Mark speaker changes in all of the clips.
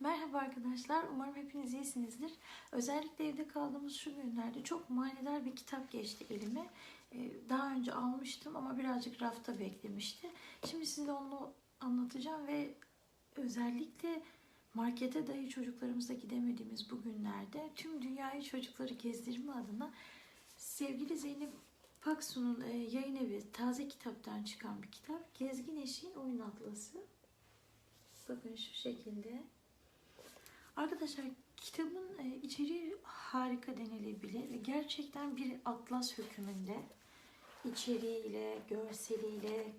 Speaker 1: Merhaba arkadaşlar. Umarım hepiniz iyisinizdir. Özellikle evde kaldığımız şu günlerde çok manidar bir kitap geçti elime. Ee, Daha önce almıştım ama birazcık rafta beklemişti. Şimdi size onu anlatacağım ve özellikle markete dahi çocuklarımızla gidemediğimiz bu günlerde tüm dünyayı çocukları gezdirme adına sevgili Zeynep Paksu'nun e, yayın evi taze kitaptan çıkan bir kitap. Gezgin Eşiğin Oyun Atlası. Bakın şu şekilde. Arkadaşlar kitabın e, içeriği harika denilebilir. Gerçekten bir atlas hükmünde içeriğiyle, görseliyle,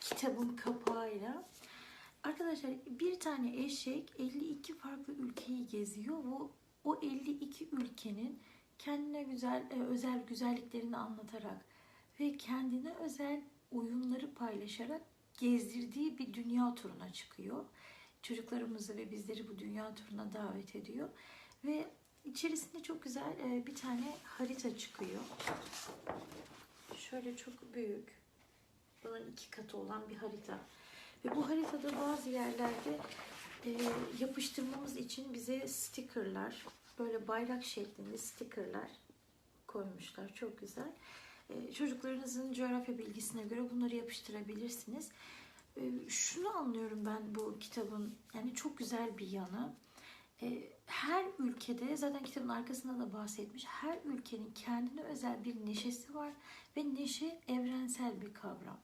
Speaker 1: kitabın kapağıyla. Arkadaşlar bir tane eşek 52 farklı ülkeyi geziyor. Ve o 52 ülkenin kendine güzel e, özel güzelliklerini anlatarak ve kendine özel oyunları paylaşarak gezdirdiği bir dünya turuna çıkıyor çocuklarımızı ve bizleri bu dünya turuna davet ediyor. Ve içerisinde çok güzel e, bir tane harita çıkıyor. Şöyle çok büyük. Bunun iki katı olan bir harita. Ve bu haritada bazı yerlerde e, yapıştırmamız için bize stickerlar, böyle bayrak şeklinde stickerlar koymuşlar. Çok güzel. E, çocuklarınızın coğrafya bilgisine göre bunları yapıştırabilirsiniz. E, şunu anlıyorum ben bu kitabın yani çok güzel bir yanı. E, her ülkede zaten kitabın arkasında da bahsetmiş. Her ülkenin kendine özel bir neşesi var ve neşe evrensel bir kavram.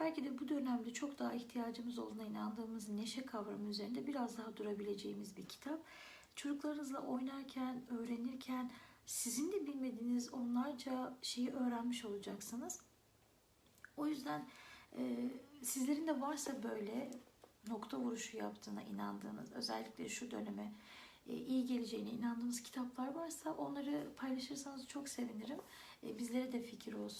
Speaker 1: Belki de bu dönemde çok daha ihtiyacımız olduğuna inandığımız neşe kavramı üzerinde biraz daha durabileceğimiz bir kitap. Çocuklarınızla oynarken, öğrenirken sizin de bilmediğiniz onlarca şeyi öğrenmiş olacaksınız. O yüzden sizlerin de varsa böyle nokta vuruşu yaptığına inandığınız, özellikle şu döneme e, iyi geleceğine inandığınız kitaplar varsa onları paylaşırsanız çok sevinirim. E, bizlere de fikir olsun.